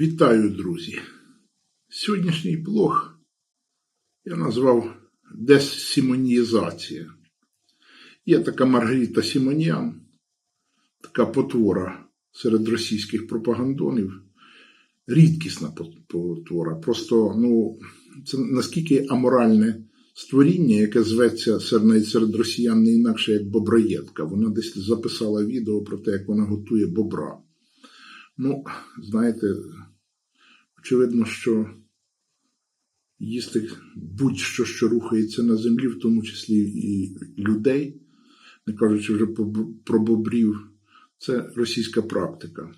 Вітаю, друзі! Сьогоднішній блог я назвав Десімонієзація. Є така Маргарита Сімоніан, така потвора серед російських пропагандонів. Рідкісна потвора. Просто ну, це наскільки аморальне створіння, яке зветься серед, серед росіян не інакше як боброєдка. Вона десь записала відео про те, як вона готує бобра. Ну, знаєте, очевидно, що їсти будь-що, що рухається на землі, в тому числі і людей, не кажучи вже про бобрів, це російська практика.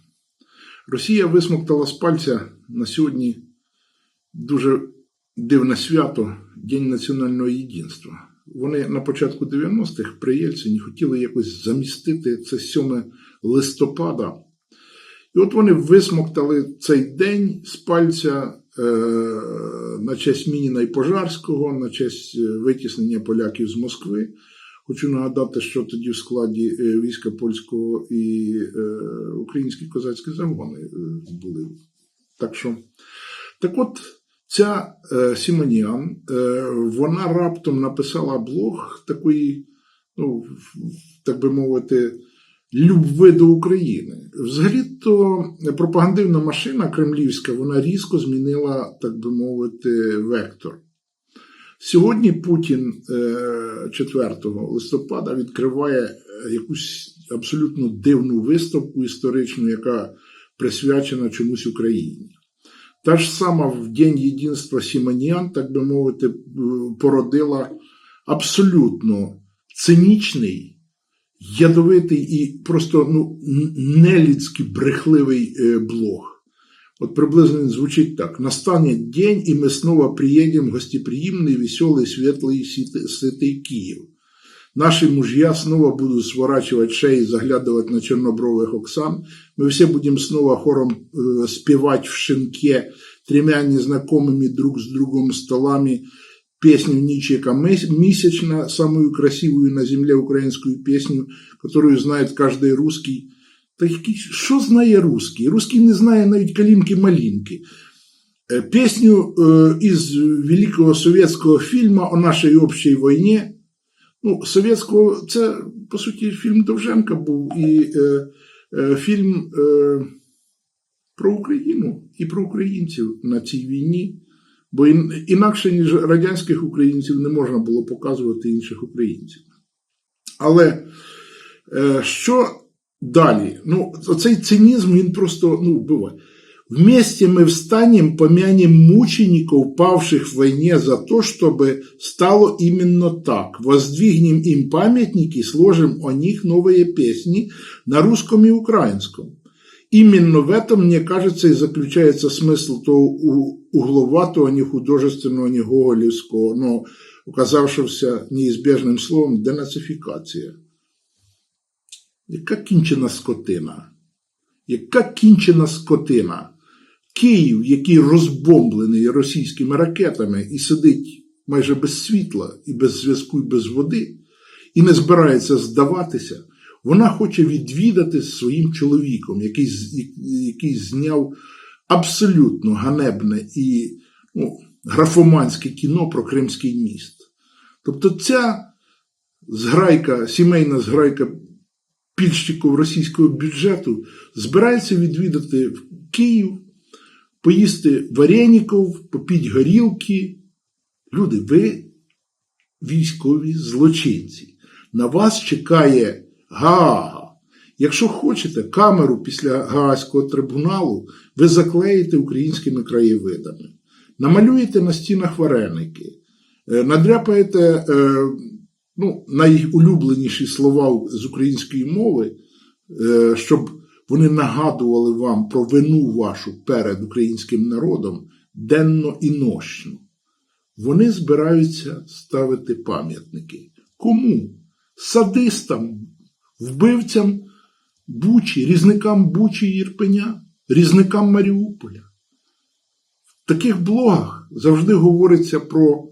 Росія висмоктала з пальця на сьогодні дуже дивне свято День національного єдинства. Вони на початку 90-х при Єльцині хотіли якось замістити це 7 листопада. І от вони висмоктали цей день з пальця е, на честь Мініна і Пожарського, на честь витіснення поляків з Москви. Хочу нагадати, що тоді в складі е, війська польського і е, українські козацькі загони е, були. Так що, так от, ця е, Сімоніан, е, вона раптом написала блог такої, ну, так би мовити, любви до України. Взагалі-то пропагандивна машина кремлівська, вона різко змінила, так би мовити, вектор. Сьогодні Путін 4 листопада відкриває якусь абсолютно дивну виставку історичну, яка присвячена чомусь Україні. Та ж сама в День Єдинства Сімоніан, так би мовити, породила абсолютно цинічний, ядовитий і просто ну, нелюдський брехливий блог. Вот приблизно звучит так. Настанет день, и мы снова приедем в гостеприимный, веселый, светлый, сытый Киев. Наши мужья снова будут сворачивать шеи, заглядывать на чернобровых Оксан. Мы все будем снова хором э, спевать в шинке тремя незнакомыми друг с другом столами песню Ничека «Месячно», самую красивую на земле украинскую песню, которую знает каждый русский – та який, що знає русський? Русський не знає навіть калінки-малінки. Песню із великого совєтського фільму о нашій общій війні. Ну, совєтського, це, по суті, фільм Довженка був і е, е, фільм е, про Україну і про українців на цій війні. Бо інакше, ніж радянських українців, не можна було показувати інших українців. Але що Далі, ну, цей цинізм він просто ну, вбиває. Вместе мы встанем, помянем мучеников, павших в войне за то, чтобы стало именно так. Воздвигнем им памятники, сложим о них новые песни на русском и украинском. Именно в этом, мне кажется, и заключается смысл того угловатого, не художественного, не гоголевского, но оказавшегося неизбежным словом денацификация. Яка кінчена скотина? Яка кінчена скотина? Київ, який розбомблений російськими ракетами і сидить майже без світла, і без зв'язку, і без води, і не збирається здаватися, вона хоче відвідати своїм чоловіком, який який зняв абсолютно ганебне і ну, графоманське кіно про Кримський міст. Тобто ця зграйка, сімейна зграйка пільщиків російського бюджету збирається відвідати в Київ, поїсти вареніків, попіть горілки. Люди, ви військові злочинці. На вас чекає Гаага. Якщо хочете камеру після Гаазького трибуналу, ви заклеїте українськими краєвидами, намалюєте на стінах вареники, е, надряпаєте е, ну, найулюбленіші слова з української мови, е, щоб вони нагадували вам про вину вашу перед українським народом денно і нощно. Вони збираються ставити пам'ятники. Кому? Садистам, вбивцям Бучі, різникам Бучі і Ірпеня, різникам Маріуполя. В таких блогах завжди говориться про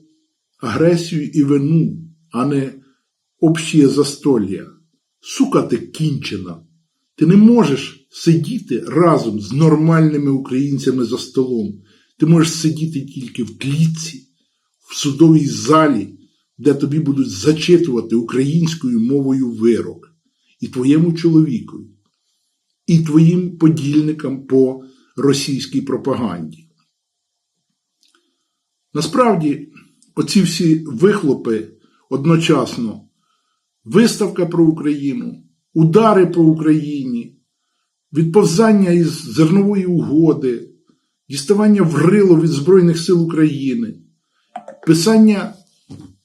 агресію і вину а не общее застолья. Сука, ти кінчена. Ти не можеш сидіти разом з нормальними українцями за столом. Ти можеш сидіти тільки в клітці, в судовій залі, де тобі будуть зачитувати українською мовою вирок, і твоєму чоловікові, і твоїм подільникам по російській пропаганді. Насправді, оці всі вихлопи одночасно, виставка про Україну, удари по Україні, відповзання із зернової угоди, діставання в рило від Збройних сил України, писання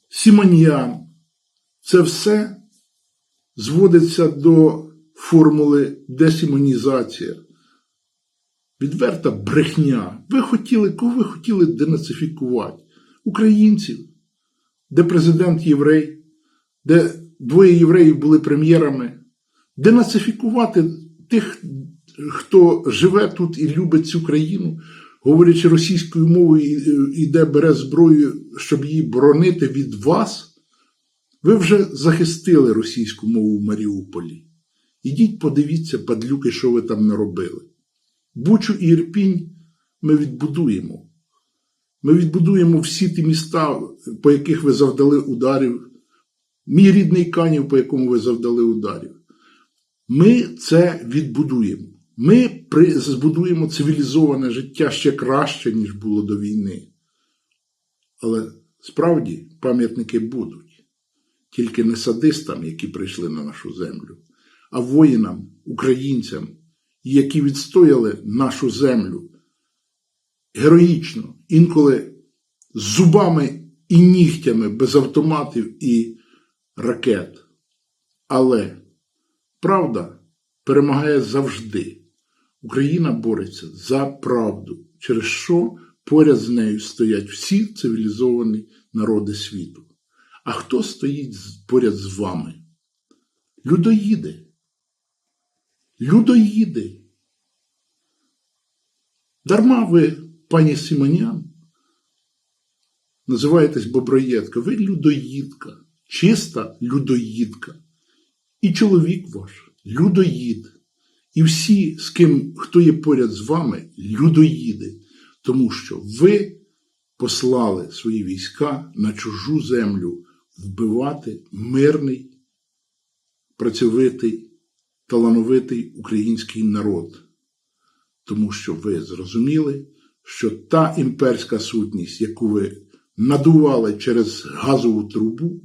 Сімоньян це все зводиться до формули десімонізація. Відверта брехня. Ви хотіли, кого ви хотіли денацифікувати? Українців, де президент єврей, де двоє євреїв були прем'єрами, денацифікувати тих, хто живе тут і любить цю країну, говорячи російською мовою, і- бере зброю, щоб її боронити від вас. Ви вже захистили російську мову в Маріуполі. Ідіть, подивіться, падлюки, що ви там наробили. Бучу і Ірпінь ми відбудуємо. Ми відбудуємо всі ті міста, по яких ви завдали ударів. Мій рідний Канів, по якому ви завдали ударів. Ми це відбудуємо. Ми збудуємо цивілізоване життя ще краще, ніж було до війни. Але справді пам'ятники будуть. Тільки не садистам, які прийшли на нашу землю, а воїнам, українцям, які відстояли нашу землю героїчно, інколи з зубами і нігтями без автоматів і ракет. Але правда перемагає завжди. Україна бореться за правду, через що поряд з нею стоять всі цивілізовані народи світу. А хто стоїть поряд з вами? Людоїди. Людоїди. Дарма ви, пані Симонян, називаєтесь Боброєдка. Ви людоїдка, чиста людоїдка. І чоловік ваш людоїд. І всі, з ким хто є поряд з вами, людоїди, тому що ви послали свої війська на чужу землю вбивати мирний, працьовитий, талановитий український народ. Тому що ви зрозуміли, що та імперська сутність, яку ви надували через газову трубу,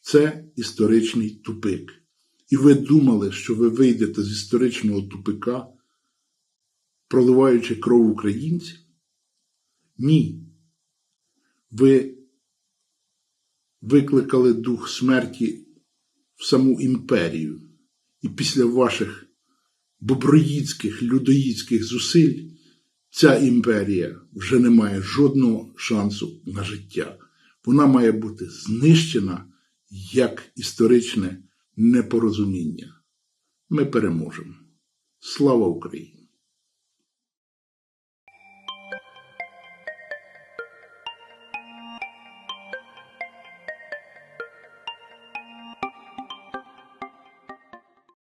це історичний тупик. І ви думали, що ви вийдете з історичного тупика, проливаючи кров українців? Ні. Ви викликали дух смерті в саму імперію. І після ваших боброїдських, людоїдських зусиль ця імперія вже не має жодного шансу на життя. Вона має бути знищена як історичне непорозуміння. Ми переможемо. Слава Україні!